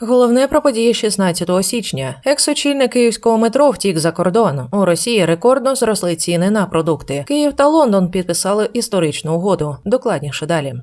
Головне про події 16 січня. Екс-очільник київського метро втік за кордон. У Росії рекордно зросли ціни на продукти. Київ та Лондон підписали історичну угоду. Докладніше далі.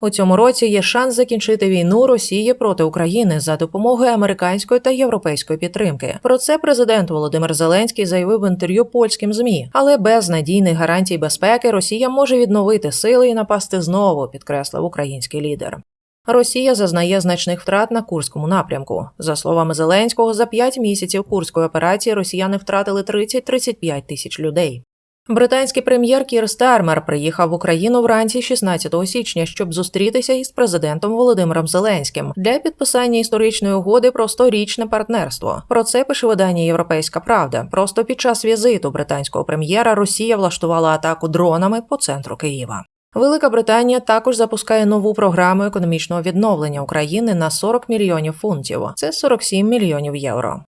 У цьому році є шанс закінчити війну Росії проти України за допомогою американської та європейської підтримки. Про це президент Володимир Зеленський заявив в інтерв'ю польським змі. Але без надійних гарантій безпеки Росія може відновити сили і напасти знову, підкреслив український лідер. Росія зазнає значних втрат на Курському напрямку. За словами Зеленського, за 5 місяців курської операції росіяни втратили 30-35 тисяч людей. Британський прем'єр Кір Стармер приїхав в Україну вранці 16 січня, щоб зустрітися із президентом Володимиром Зеленським для підписання історичної угоди про сторічне партнерство. Про це пише видання Європейська Правда. Просто під час візиту британського прем'єра Росія влаштувала атаку дронами по центру Києва. Велика Британія також запускає нову програму економічного відновлення України на 40 мільйонів фунтів. Це 47 мільйонів євро.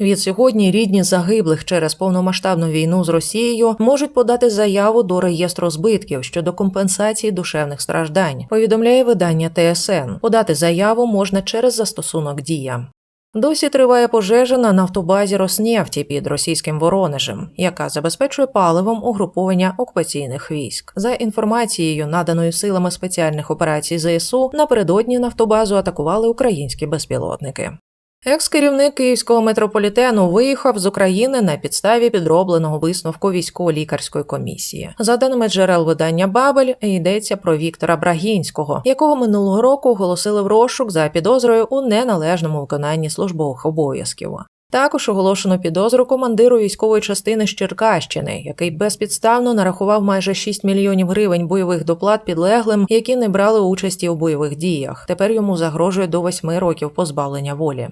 Від сьогодні рідні загиблих через повномасштабну війну з Росією можуть подати заяву до реєстру збитків щодо компенсації душевних страждань. Повідомляє видання ТСН. Подати заяву можна через застосунок Дія. Досі триває пожежа на нафтобазі Роснефті під російським Воронежем, яка забезпечує паливом угруповання окупаційних військ. За інформацією, наданою силами спеціальних операцій ЗСУ, напередодні нафтобазу атакували українські безпілотники. Екс-керівник київського метрополітену виїхав з України на підставі підробленого висновку військово-лікарської комісії. За даними джерел видання Бабель, йдеться про Віктора Брагінського, якого минулого року оголосили в розшук за підозрою у неналежному виконанні службових обов'язків. Також оголошено підозру командиру військової частини з Черкащини, який безпідставно нарахував майже 6 мільйонів гривень бойових доплат підлеглим, які не брали участі у бойових діях. Тепер йому загрожує до 8 років позбавлення волі.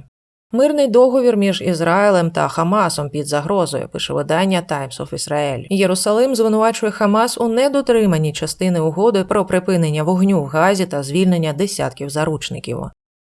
Мирний договір між Ізраїлем та Хамасом під загрозою, пише видання Times of Israel. Єрусалим звинувачує Хамас у недотриманні частини угоди про припинення вогню в Газі та звільнення десятків заручників.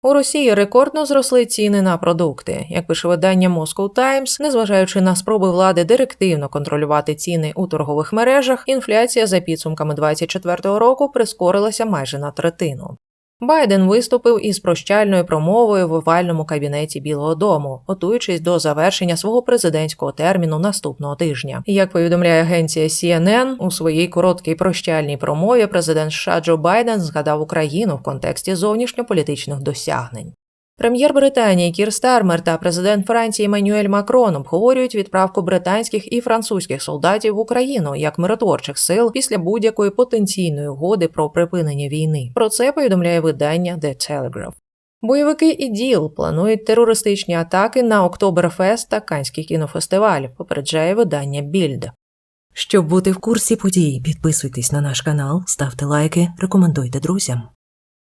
У Росії рекордно зросли ціни на продукти. Як пише видання Moscow Times, незважаючи на спроби влади директивно контролювати ціни у торгових мережах, інфляція за підсумками 2024 року прискорилася майже на третину. Байден виступив із прощальною промовою в овальному кабінеті Білого Дому, готуючись до завершення свого президентського терміну наступного тижня. Як повідомляє агенція CNN, у своїй короткій прощальній промові президент США Джо Байден згадав Україну в контексті зовнішньополітичних досягнень. Прем'єр Британії Кір Стармер та президент Франції Еммануель Макрон обговорюють відправку британських і французьких солдатів в Україну як миротворчих сил після будь-якої потенційної угоди про припинення війни. Про це повідомляє видання The Telegraph. Бойовики і ДІЛ планують терористичні атаки на Октоберфест та Канський кінофестиваль. Попереджає видання Більд. Щоб бути в курсі подій, підписуйтесь на наш канал, ставте лайки, рекомендуйте друзям.